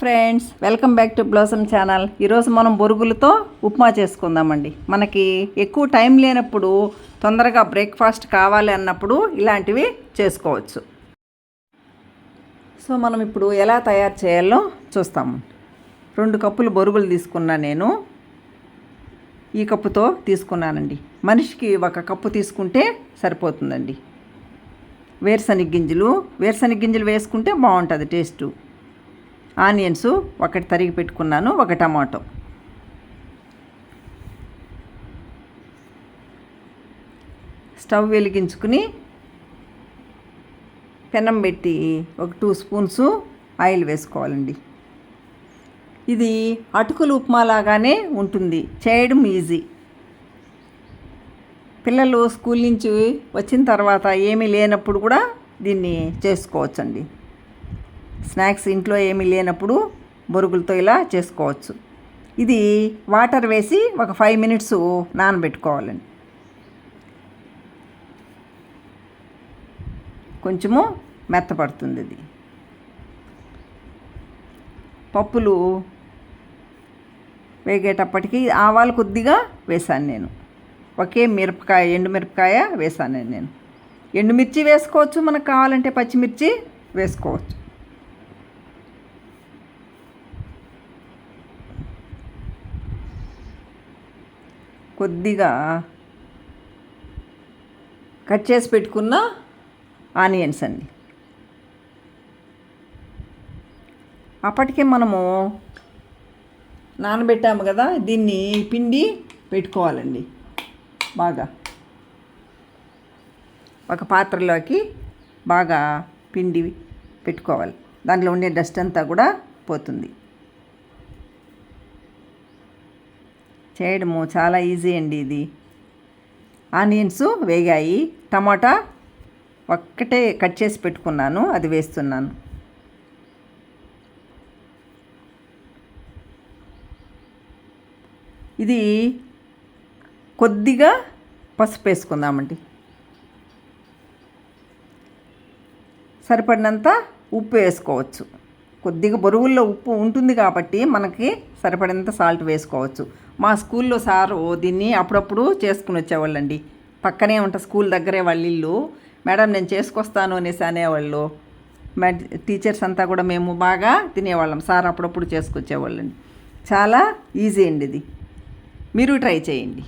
Friends welcome back to Blossom channel. ఈరోజు మనం బొరుగులతో ఉప్మా చేసుకుందామండి. మనకి ఎక్కువ టైం లేనప్పుడు తొందరగా బ్రేక్ఫాస్ట్ కావాలి అన్నప్పుడు ఇలాంటివి చేసుకోవచ్చు. సో మనం ఇప్పుడు ఎలా తయారు చేయాలో చూస్తాము. రెండు కప్పులు బొరుగులు తీసుకున్నా నేను. ఈ కప్పుతో తీసుకున్నానండి. మనిషికి ఒక కప్పు తీసుకుంటే సరిపోతుందండి. వేరుశనగ గింజలు వేరుశనగ గింజలు వేసుకుంటే బాగుంటుంది టేస్టు. ఆనియన్స్ ఒకటి తరిగి పెట్టుకున్నాను ఒక టమాటో. స్టవ్ వెలిగించుకుని పెనం పెట్టి ఒక టూ స్పూన్స్ ఆయిల్ వేసుకోవాలండి. ఇది అటుకులు ఉప్మా లాగానే ఉంటుంది చేయడం ఈజీ. పిల్లలు స్కూల్ నుంచి వచ్చిన తర్వాత ఏమీ లేనప్పుడు కూడా దీన్ని చేసుకోవచ్చండి. స్నాక్స్ ఇంట్లో ఏమీ లేనప్పుడు బొరుగులతో ఇలా చేసుకోవచ్చు. ఇది వాటర్ వేసి ఒక ఫైవ్ మినిట్స్ నానబెట్టుకోవాలండి. కొంచెము మెత్తపడుతుంది ఇది. పప్పులు వేగేటప్పటికి ఆవాలు కొద్దిగా వేశాను నేను. ఒకే మిరపకాయ ఎండుమిరపకాయ వేశాను నేను. ఎండుమిర్చి వేసుకోవచ్చు మనకు కావాలంటే పచ్చిమిర్చి వేసుకోవచ్చు. కొద్దిగా కట్ చేసి పెట్టుకున్న ఆనియన్స్ అండి. అప్పటికే మనము నానబెట్టాము కదా దీన్ని పిండి పెట్టుకోవాలండి. బాగా ఒక పాత్రలోకి బాగా పిండి పెట్టుకోవాలి. దాంట్లో ఉండే డస్ట్ అంతా కూడా పోతుంది. చేయడము చాలా ఈజీ అండి ఇది. ఆనియన్స్ వేగాయి టమాటా ఒక్కటే కట్ చేసి పెట్టుకున్నాను అది వేస్తున్నాను. ఇది కొద్దిగా పసుపు వేసుకుందామండి. సరిపడినంత ఉప్పు వేసుకోవచ్చు. కొద్దిగా బరువుల్లో ఉప్పు ఉంటుంది కాబట్టి మనకి సరిపడినంత సాల్ట్ వేసుకోవచ్చు. మా స్కూల్లో సారు దీన్ని అప్పుడప్పుడు చేసుకుని వచ్చేవాళ్ళండి. పక్కనే ఉంటా స్కూల్ దగ్గరే వాళ్ళ ఇల్లు. మేడం నేను చేసుకొస్తాను అనేసి అనేవాళ్ళు. టీచర్స్ అంతా కూడా మేము బాగా తినేవాళ్ళం. సార్ అప్పుడప్పుడు చేసుకొచ్చేవాళ్ళండి. చాలా ఈజీ అండి ఇది. మీరు ట్రై చేయండి.